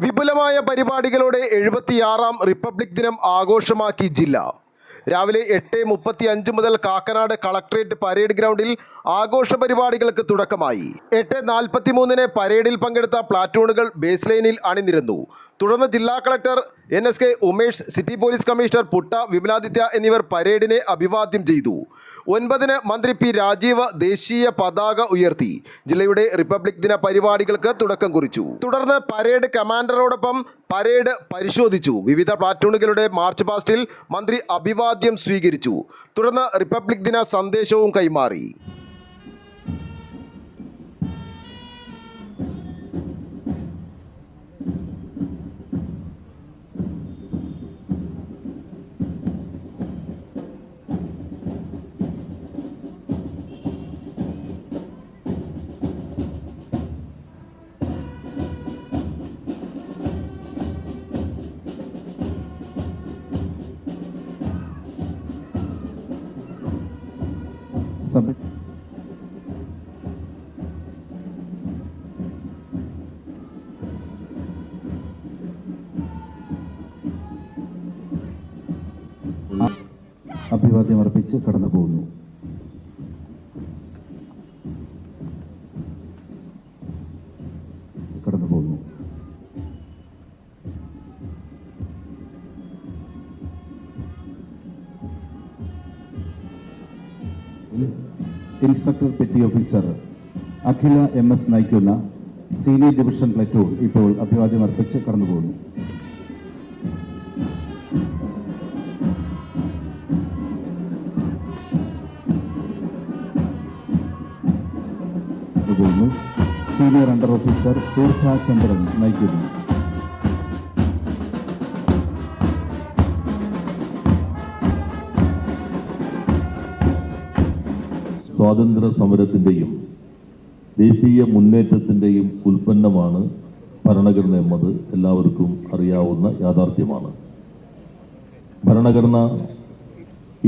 വിപുലമായ പരിപാടികളോടെ എഴുപത്തിയാറാം റിപ്പബ്ലിക് ദിനം ആഘോഷമാക്കി ജില്ല. രാവിലെ എട്ട് മുപ്പത്തി അഞ്ച് മുതൽ കാക്കനാട് കളക്ട്രേറ്റ് പരേഡ് ഗ്രൗണ്ടിൽ ആഘോഷ പരിപാടികൾക്ക് തുടക്കമായി. എട്ട് നാൽപ്പത്തി മൂന്നിന് പരേഡിൽ പങ്കെടുത്ത പ്ലാറ്റൂണുകൾ ബേസ് ലൈനിൽ അണിനിരുന്നു. തുടർന്ന് ജില്ലാ collector N S K Umesh city police commissioner Putta Vimaladitya എന്നിവർ പരേഡിനെ അഭിവാദ്യം ചെയ്തു. ഒൻപതിന് മന്ത്രി പി രാജീവ് ദേശീയ പതാക ഉയർത്തി. ജില്ലയുടെ റിപ്പബ്ലിക് ദിന പരിപാടികൾക്ക് തുടക്കം കുറിച്ചു. തുടർന്ന് പരേഡ് കമാൻഡറോടൊപ്പം പരേഡ് പരിശോധിച്ചു. വിവിധ പ്ലാറ്റൂണുകളുടെ മാർച്ച് പാസ്റ്റിൽ മന്ത്രി അഭിവാദ്യം സ്വീകരിച്ചു. തുടർന്ന് റിപ്പബ്ലിക് ദിന സന്ദേശവും കൈമാറി. സഭ അഭിവാദ്യം അർപ്പിച്ച് കടന്നു പോകുന്നു instructor petty officer Akhila M S നയിക്കുന്ന സീനിയർ ഡിവിഷൻ പ്ലറ്റൂൺ ഇപ്പോൾ അഭിവാദ്യം അർപ്പിച്ച് കടന്നു പോകുന്നു പോകുന്നു senior under officer Theertha Chandran നയിക്കുന്നു. സ്വാതന്ത്ര്യ സമരത്തിന്റെയും ദേശീയ മുന്നേറ്റത്തിന്റെയും ഉൽപ്പന്നമാണ് ഭരണഘടന എന്നത് എല്ലാവർക്കും അറിയാവുന്ന യാഥാർത്ഥ്യമാണ്. ഭരണഘടന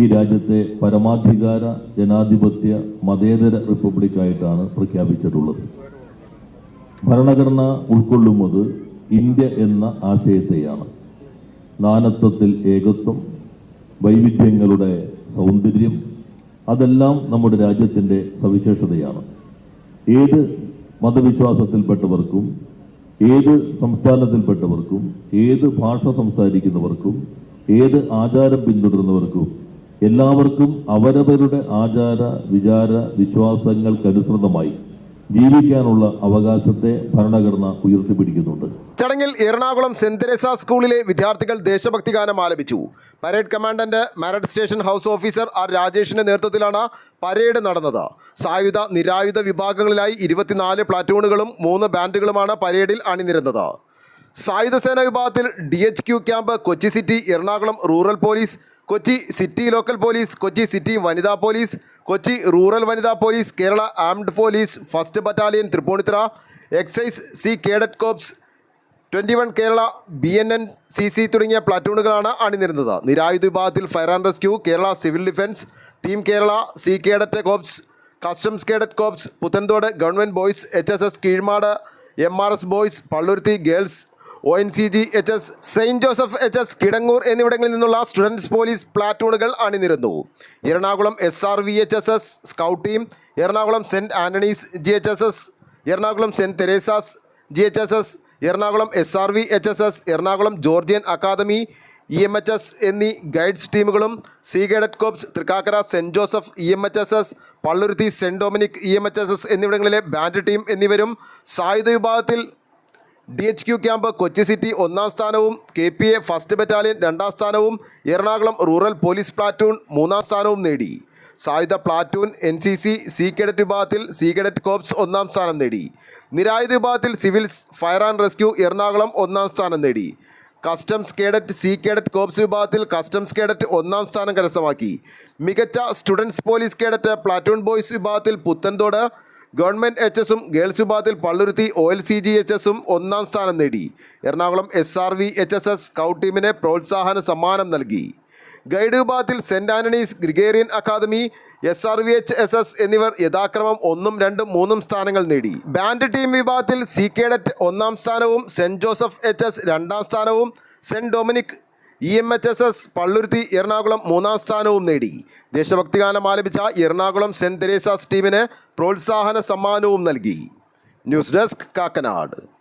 ഈ രാജ്യത്തെ പരമാധികാര ജനാധിപത്യ മതേതര റിപ്പബ്ലിക്കായിട്ടാണ് പ്രഖ്യാപിച്ചിട്ടുള്ളത്. ഭരണഘടന ഉൾക്കൊള്ളുന്നത് ഇന്ത്യ എന്ന ആശയത്തെയാണ്. നാനത്വത്തിൽ ഏകത്വം വൈവിധ്യങ്ങളുടെ സൗന്ദര്യം അതെല്ലാം നമ്മുടെ രാജ്യത്തിന്റെ സവിശേഷതയാണ്. ഏത് മതവിശ്വാസത്തിൽപ്പെട്ടവർക്കും ഏത് സംസ്ഥാനത്തിൽപ്പെട്ടവർക്കും ഏത് ഭാഷ സംസാരിക്കുന്നവർക്കും ഏത് ആചാരം പിന്തുടരുന്നവർക്കും എല്ലാവർക്കും അവരവരുടെ ആചാര വിചാര വിശ്വാസങ്ങൾക്കനുസൃതമായി ജീവിക്കാനുള്ള അവകാശത്തെ ഭരണഘടന ഉയർത്തിപ്പിടിക്കുന്നുണ്ട്. ചടങ്ങിൽ എറണാകുളം സെന്റ് തെരേസ സ്കൂളിലെ വിദ്യാർത്ഥികൾ ദേശഭക്തി ഗാനം ആലപിച്ചു. Parade commandant Marad station house officer R രാജേഷിന്റെ നേതൃത്വത്തിലാണ് പരേഡ് നടന്നത്. സായുധ നിരായുധ വിഭാഗങ്ങളിലായി ഇരുപത്തിനാല് പ്ലാറ്റൂണുകളും മൂന്ന് ബാൻഡുകളുമാണ് പരേഡിൽ അണിനിരുന്നത്. സായുധസേന വിഭാഗത്തിൽ D H Q camp Kochi city Ernakulam rural police Kochi city local police Kochi city വനിതാ പോലീസ് കൊച്ചി റൂറൽ വനിതാ police Kerala armed police first battalion Tripunithura excise C cadet corps twenty one Kerala B N N C C തുടങ്ങിയ പ്ലാറ്റൂണുകളാണ് അണിനിരുന്നത്. നിരായുധ വിഭാഗത്തിൽ fire and rescue Kerala civil defence team Kerala C cadet corps customs cadet corps Puthenthode government boys H S S Keezhmad M R S boys Palluruthy girls O N C G H S saint Joseph H S Kidangoor എന്നിവിടങ്ങളിൽ നിന്നുള്ള students police പ്ലാറ്റൂണുകൾ അണിനിരുന്നു. Ernakulam S R V H S S scout team Ernakulam saint Antony's G H S S Ernakulam saint Teresa's G H S S Ernakulam S R V H S S Ernakulam Georgian academy E M H S എന്നീ guides ടീമുകളും C corps Thrikkakara saint Joseph E M H S S Palluruthy saint Dominic E M H S S എന്നിവിടങ്ങളിലെ band team എന്നിവരും സായുധ വിഭാഗത്തിൽ D H Q camp Kochi city ഒന്നാം സ്ഥാനവും K P A first battalion രണ്ടാം സ്ഥാനവും Ernakulam rural police platoon മൂന്നാം സ്ഥാനവും നേടി. സായുധ platoon N C C C cadet വിഭാഗത്തിൽ സി കേഡറ്റ് കോപ്സ് ഒന്നാം സ്ഥാനം നേടി. നിരായുധ വിഭാഗത്തിൽ civils fire and rescue Ernakulam ഒന്നാം സ്ഥാനം നേടി. Customs cadet C cadet corps വിഭാഗത്തിൽ കസ്റ്റംസ് കേഡറ്റ് ഒന്നാം സ്ഥാനം കരസ്ഥമാക്കി. മികച്ച students police cadet platoon boys വിഭാഗത്തിൽ പുത്തൻതോട് ഗവൺമെന്റ് എച്ച് എസും ഗേൾസ് വിഭാഗത്തിൽ Palluruthy O L C G H എസും ഒന്നാം സ്ഥാനം നേടി. Ernakulam S R V H S S scout ടീമിന് പ്രോത്സാഹന സമ്മാനം നൽകി. ഗൈഡ് വിഭാഗത്തിൽ saint Antony's Gregorian academy S R V H S S എന്നിവർ യഥാക്രമം ഒന്നും രണ്ടും മൂന്നും സ്ഥാനങ്ങൾ നേടി. ബാൻഡ് ടീം വിഭാഗത്തിൽ സി കേഡറ്റ് ഒന്നാം സ്ഥാനവും സെന്റ് ജോസഫ് എച്ച് എസ് രണ്ടാം സ്ഥാനവും saint Dominic E M H S S Palluruthy Ernakulam മൂന്നാം സ്ഥാനവും നേടി. ദേശഭക്തി ഗാനം ആലപിച്ച എറണാകുളം സെന്റ് തെരേസാസ് ടീമിന് പ്രോത്സാഹന സമ്മാനവും നൽകി. News desk Kakkanad.